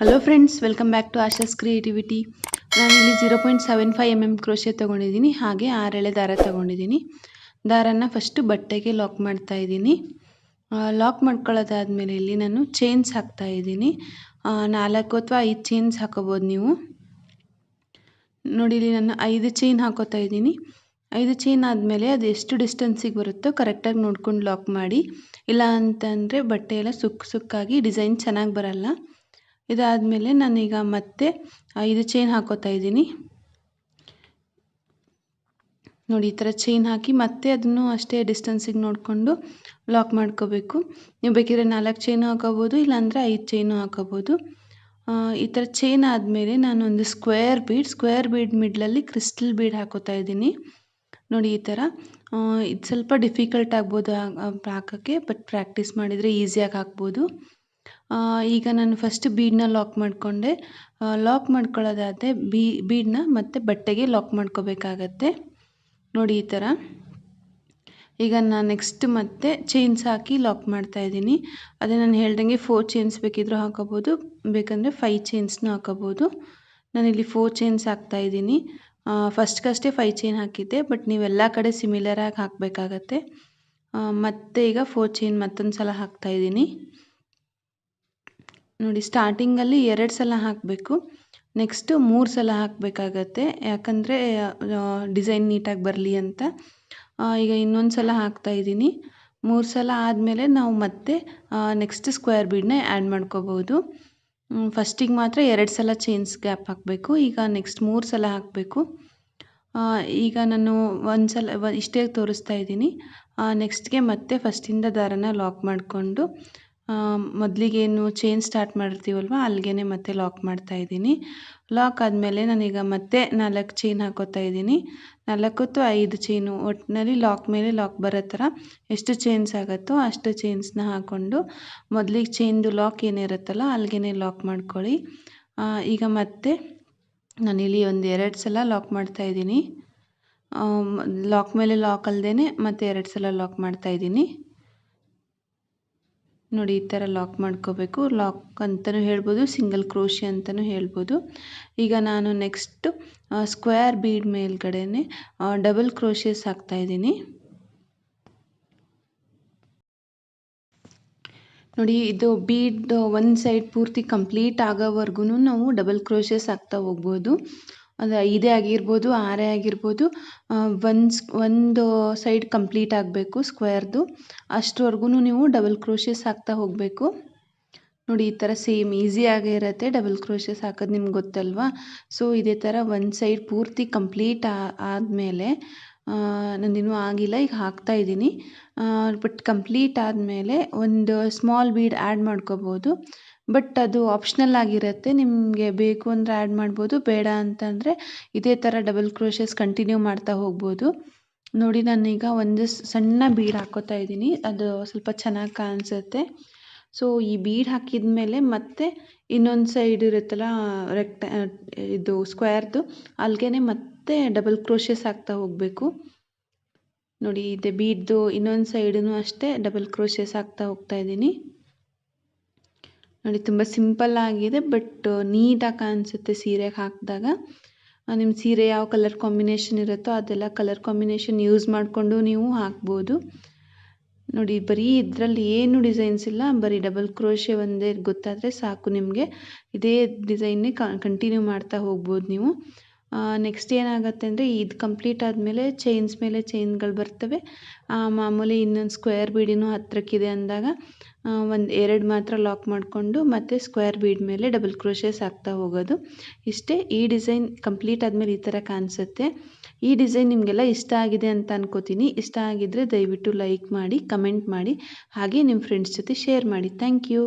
Hello friends welcome back to Asha's creativity ನಾನಿಲ್ಲಿ zero point seven five M M crochet ತೊಗೊಂಡಿದ್ದೀನಿ, ಹಾಗೆ ಆರೆಳೆ ದಾರ ತೊಗೊಂಡಿದ್ದೀನಿ. ದಾರನ ಫಸ್ಟು ಬಟ್ಟೆಗೆ ಲಾಕ್ ಮಾಡ್ತಾ ಇದ್ದೀನಿ. ಲಾಕ್ ಮಾಡ್ಕೊಳ್ಳೋದಾದ್ಮೇಲೆ ಇಲ್ಲಿ ನಾನು ಚೈನ್ಸ್ ಹಾಕ್ತಾ ಇದ್ದೀನಿ. ನಾಲ್ಕು ಅಥವಾ ಐದು ಚೈನ್ಸ್ ಹಾಕೋಬೋದು ನೀವು. ನೋಡಿ, ಇಲ್ಲಿ ನಾನು ಐದು ಚೈನ್ ಹಾಕೋತಾ ಇದ್ದೀನಿ. ಐದು ಚೈನ್ ಆದಮೇಲೆ ಅದು ಎಷ್ಟು ಡಿಸ್ಟೆನ್ಸಿಗೆ ಬರುತ್ತೋ ಕರೆಕ್ಟಾಗಿ ನೋಡ್ಕೊಂಡು ಲಾಕ್ ಮಾಡಿ. ಇಲ್ಲ ಅಂತಂದರೆ ಬಟ್ಟೆ ಎಲ್ಲ ಸುಕ್ಕ ಸುಕ್ಕಾಗಿ ಡಿಸೈನ್ ಚೆನ್ನಾಗಿ ಬರಲ್ಲ. ಇದಾದಮೇಲೆ ನಾನೀಗ ಮತ್ತೆ ಇದು ಚೈನ್ ಹಾಕೋತಾ ಇದ್ದೀನಿ. ನೋಡಿ, ಈ ಥರ ಚೈನ್ ಹಾಕಿ ಮತ್ತೆ ಅದನ್ನು ಅಷ್ಟೇ ಡಿಸ್ಟೆನ್ಸಿಗೆ ನೋಡಿಕೊಂಡು ಲಾಕ್ ಮಾಡ್ಕೋಬೇಕು. ನೀವು ಬೇಕಿದ್ರೆ ನಾಲ್ಕು ಚೈನು ಹಾಕೋಬೋದು, ಇಲ್ಲಾಂದರೆ ಐದು ಚೈನು ಹಾಕೋಬೋದು. ಈ ಥರ ಚೈನ್ ಆದಮೇಲೆ ನಾನೊಂದು ಸ್ಕ್ವೇರ್ ಬೀಡ್ ಸ್ಕ್ವೇರ್ ಬೀಡ್ ಮಿಡ್ಲಲ್ಲಿ ಕ್ರಿಸ್ಟಲ್ ಬೀಡ್ ಹಾಕೋತಾ ಇದ್ದೀನಿ. ನೋಡಿ, ಈ ಥರ. ಇದು ಸ್ವಲ್ಪ ಡಿಫಿಕಲ್ಟ್ ಆಗ್ಬೋದು ಹಾಕೋಕ್ಕೆ ಬಟ್ ಪ್ರಾಕ್ಟೀಸ್ ಮಾಡಿದರೆ ಈಸಿಯಾಗಿ ಹಾಕ್ಬೋದು. ಈಗ ನಾನು ಫಸ್ಟ್ ಬೀಡನ್ನ ಲಾಕ್ ಮಾಡಿಕೊಂಡೆ. ಲಾಕ್ ಮಾಡ್ಕೊಳ್ಳೋದಾದರೆ ಬೀ ಬೀಡನ್ನ ಮತ್ತೆ ಬಟ್ಟೆಗೆ ಲಾಕ್ ಮಾಡ್ಕೋಬೇಕಾಗತ್ತೆ. ನೋಡಿ ಈ ಥರ ಈಗ ನಾನು ನೆಕ್ಸ್ಟ್ ಮತ್ತೆ ಚೈನ್ಸ್ ಹಾಕಿ ಲಾಕ್ ಮಾಡ್ತಾ ಇದ್ದೀನಿ. ಅದೇ ನಾನು ಹೇಳ್ದಂಗೆ ಫೋರ್ ಚೈನ್ಸ್ ಬೇಕಿದ್ರೂ ಹಾಕೋಬೋದು, ಬೇಕಂದರೆ ಫೈವ್ ಚೈನ್ಸ್ನೂ ಹಾಕೋಬೋದು. ನಾನಿಲ್ಲಿ ಫೋರ್ ಚೈನ್ಸ್ ಹಾಕ್ತಾ ಇದ್ದೀನಿ. ಫಸ್ಟ್ಗಷ್ಟೇ ಫೈವ್ ಚೈನ್ ಹಾಕಿದ್ದೆ ಬಟ್ ನೀವೆಲ್ಲ ಕಡೆ ಸಿಮಿಲರಾಗಿ ಹಾಕಬೇಕಾಗತ್ತೆ. ಮತ್ತೆ ಈಗ ಫೋರ್ ಚೈನ್ ಮತ್ತೊಂದು ಸಲ ಹಾಕ್ತಾ ಇದ್ದೀನಿ. ನೋಡಿ ಸ್ಟಾರ್ಟಿಂಗಲ್ಲಿ ಎರಡು ಸಲ ಹಾಕಬೇಕು. ನೆಕ್ಸ್ಟು ಮೂರು ಸಲ ಹಾಕಬೇಕಾಗತ್ತೆ. ಯಾಕಂದರೆ ಡಿಸೈನ್ ನೀಟಾಗಿ ಬರಲಿ ಅಂತ. ಈಗ ಇನ್ನೊಂದು ಸಲ ಹಾಕ್ತಾ ಇದ್ದೀನಿ. ಮೂರು ಸಲ ಆದಮೇಲೆ ನಾವು ಮತ್ತೆ ನೆಕ್ಸ್ಟ್ ಸ್ಕ್ವೇರ್ ಬೀಡನ್ನ ಆ್ಯಡ್ ಮಾಡ್ಕೋಬೋದು ಫಸ್ಟಿಗೆ ಮಾತ್ರ ಎರಡು ಸಲ ಚೈನ್ಸ್ ಗ್ಯಾಪ್ ಹಾಕಬೇಕು. ಈಗ ನೆಕ್ಸ್ಟ್ ಮೂರು ಸಲ ಹಾಕಬೇಕು. ಈಗ ನಾನು ಒಂದು ಸಲ ಇಷ್ಟೇ ತೋರಿಸ್ತಾ ಇದ್ದೀನಿ. ನೆಕ್ಸ್ಟ್ಗೆ ಮತ್ತೆ ಫಸ್ಟಿಂದ ದಾರನ ಲಾಕ್ ಮಾಡಿಕೊಂಡು ಮೊದಲಿಗೇನು ಚೈನ್ ಸ್ಟಾರ್ಟ್ ಮಾಡಿರ್ತೀವಲ್ವ, ಅಲ್ಲಿಗೇನೆ ಮತ್ತೆ ಲಾಕ್ ಮಾಡ್ತಾ ಇದ್ದೀನಿ. ಲಾಕ್ ಆದಮೇಲೆ ನಾನೀಗ ಮತ್ತೆ ನಾಲ್ಕು ಚೈನ್ ಹಾಕೋತಾ ಇದ್ದೀನಿ. ನಾಲ್ಕು ಅಥವಾ ಐದು ಚೈನು ಒಟ್ಟಿನಲ್ಲಿ ಲಾಕ್ ಮೇಲೆ ಲಾಕ್ ಬರೋ ಥರ ಎಷ್ಟು ಚೈನ್ಸ್ ಆಗುತ್ತೋ ಅಷ್ಟು ಚೈನ್ಸ್ನ ಹಾಕ್ಕೊಂಡು ಮೊದಲಿಗೆ ಚೈನ್ದು ಲಾಕ್ ಏನಿರುತ್ತಲ್ಲ ಅಲ್ಲಿಗೇನೆ ಲಾಕ್ ಮಾಡ್ಕೊಳ್ಳಿ. ಈಗ ಮತ್ತೆ ನಾನಿಲ್ಲಿ ಒಂದು ಎರಡು ಸಲ ಲಾಕ್ ಮಾಡ್ತಾ ಇದ್ದೀನಿ. ಲಾಕ್ ಮೇಲೆ ಲಾಕ್ ಅಲ್ಲದೇ ಮತ್ತೆ ಎರಡು ಸಲ ಲಾಕ್ ಮಾಡ್ತಾ ಇದ್ದೀನಿ. ನೋಡಿ, ಈ ಥರ ಲಾಕ್ ಮಾಡ್ಕೋಬೇಕು. ಲಾಕ್ ಅಂತಲೂ ಹೇಳ್ಬೋದು ಸಿಂಗಲ್ ಕ್ರೋಶಿ ಅಂತಲೂ ಹೇಳ್ಬೋದು. ಈಗ ನಾನು ನೆಕ್ಸ್ಟು ಸ್ಕ್ವೇರ್ ಬೀಡ್ ಮೇಲ್ಗಡೆನೆ ಡಬಲ್ ಕ್ರೋಶಿಯಸ್ ಇದ್ದೀನಿ. ನೋಡಿ, ಇದು ಬೀಡ್ ಒಂದು ಸೈಡ್ ಪೂರ್ತಿ ಕಂಪ್ಲೀಟ್ ಆಗೋವರೆಗೂ ನಾವು ಡಬಲ್ ಕ್ರೋಷಿಯಸ್ ಹಾಕ್ತಾ ಹೋಗ್ಬೋದು. ಅದು ಐದೇ ಆಗಿರ್ಬೋದು, ಆರೇ ಆಗಿರ್ಬೋದು ಒಂದು ಒಂದು ಸೈಡ್ ಕಂಪ್ಲೀಟ್ ಆಗಬೇಕು ಸ್ಕ್ವೇರ್ದು. ಅಷ್ಟರವರ್ಗೂ ನೀವು ಡಬಲ್ ಕ್ರೋಶಿಯಸ್ ಹಾಕ್ತಾ ಹೋಗಬೇಕು. ನೋಡಿ, ಈ ಥರ ಸೇಮ್ ಈಸಿಯಾಗೇ ಇರುತ್ತೆ ಡಬಲ್ ಕ್ರೋಶಿಯಸ್ ಹಾಕೋದು ನಿಮ್ಗೆ ಗೊತ್ತಲ್ವಾ? ಸೊ, ಇದೇ ಥರ ಒಂದು ಸೈಡ್ ಪೂರ್ತಿ ಕಂಪ್ಲೀಟ್ ಆದಮೇಲೆ ನಂದಿನ್ನೂ ಆಗಿಲ್ಲ, ಈಗ ಹಾಕ್ತಾ ಇದ್ದೀನಿ. ಬಟ್ ಕಂಪ್ಲೀಟ್ ಆದಮೇಲೆ ಒಂದು ಸ್ಮಾಲ್ ಬೀಡ್ ಆ್ಯಡ್ ಮಾಡ್ಕೋಬೋದು. ಬಟ್ ಅದು ಆಪ್ಷನಲ್ ಆಗಿರುತ್ತೆ. ನಿಮಗೆ ಬೇಕು ಅಂದರೆ ಆ್ಯಡ್ ಮಾಡ್ಬೋದು. ಬೇಡ ಅಂತಂದರೆ ಇದೇ ಥರ ಡಬಲ್ ಕ್ರೋಷಸ್ ಕಂಟಿನ್ಯೂ ಮಾಡ್ತಾ ಹೋಗ್ಬೋದು. ನೋಡಿ, ನಾನೀಗ ಒಂದು ಸಣ್ಣ ಬೀಡ್ ಹಾಕೋತಾ ಇದ್ದೀನಿ. ಅದು ಸ್ವಲ್ಪ ಚೆನ್ನಾಗಿ ಕಾಣಿಸುತ್ತೆ. ಸೊ ಈ ಬೀಡ್ ಹಾಕಿದ ಮೇಲೆ ಮತ್ತೆ ಇನ್ನೊಂದು ಸೈಡ್ ಇರುತ್ತಲ್ಲ ರೆಕ್ಟ ಇದು ಸ್ಕ್ವೇರ್ದು ಅಲ್ಲಿಗೆ ಮತ್ತೆ ಡಬಲ್ ಕ್ರೋಷಸ್ ಹಾಕ್ತಾ ಹೋಗಬೇಕು. ನೋಡಿ, ಇದೆ ಬೀಡ್ದು ಇನ್ನೊಂದು ಸೈಡೂ ಅಷ್ಟೇ ಡಬಲ್ ಕ್ರೋಷಸ್ ಹಾಕ್ತಾ ಹೋಗ್ತಾ ಇದ್ದೀನಿ. ನೋಡಿ, ತುಂಬ ಸಿಂಪಲ್ ಆಗಿದೆ, ಬಟ್ ನೀಟಾಗಿ ಕಾಣಿಸುತ್ತೆ ಸೀರೆಗೆ ಹಾಕಿದಾಗ. ನಿಮ್ಮ ಸೀರೆ ಯಾವ ಕಲರ್ ಕಾಂಬಿನೇಷನ್ ಇರುತ್ತೋ ಅದೆಲ್ಲ ಕಲರ್ ಕಾಂಬಿನೇಷನ್ ಯೂಸ್ ಮಾಡಿಕೊಂಡು ನೀವು ಹಾಕ್ಬೋದು. ನೋಡಿ, ಬರೀ ಇದರಲ್ಲಿ ಏನು ಡಿಸೈನ್ಸ್ ಇಲ್ಲ, ಬರೀ ಡಬಲ್ ಕ್ರೋಶೆ ಒಂದೇ ಗೊತ್ತಾದರೆ ಸಾಕು ನಿಮಗೆ. ಇದೇ ಡಿಸೈನ್ನೇ ಕಂಟಿನ್ಯೂ ಮಾಡ್ತಾ ಹೋಗ್ಬೋದು ನೀವು. ನೆಕ್ಸ್ಟ್ ಏನಾಗುತ್ತೆ ಅಂದರೆ ಇದು ಕಂಪ್ಲೀಟ್ ಆದಮೇಲೆ ಚೈನ್ಸ್ ಮೇಲೆ ಚೈನ್ಗಳು ಬರ್ತವೆ. ಮಾಮೂಲಿ ಇನ್ನೊಂದು ಸ್ಕ್ವೇರ್ ಬೀಡಿನೂ ಹತ್ತಿರಕ್ಕಿದೆ ಅಂದಾಗ ಒಂದು ಎರಡು ಮಾತ್ರ ಲಾಕ್ ಮಾಡಿಕೊಂಡು ಮತ್ತು ಸ್ಕ್ವೇರ್ ಬೀಡ್ ಮೇಲೆ ಡಬಲ್ ಕ್ರೋಶಸ್ ಹಾಕ್ತಾ ಹೋಗೋದು. ಇಷ್ಟೇ ಈ ಡಿಸೈನ್ ಕಂಪ್ಲೀಟ್ ಆದಮೇಲೆ ಈ ಥರ ಕಾಣಿಸುತ್ತೆ. ಈ ಡಿಸೈನ್ ನಿಮಗೆಲ್ಲ ಇಷ್ಟ ಆಗಿದೆ ಅಂತ ಅನ್ಕೋತೀನಿ. ಇಷ್ಟ ಆಗಿದ್ದರೆ ದಯವಿಟ್ಟು ಲೈಕ್ ಮಾಡಿ ಕಮೆಂಟ್ ಮಾಡಿ, ಹಾಗೆ ನಿಮ್ಮ ಫ್ರೆಂಡ್ಸ್ ಜೊತೆ ಶೇರ್ ಮಾಡಿ. Thank you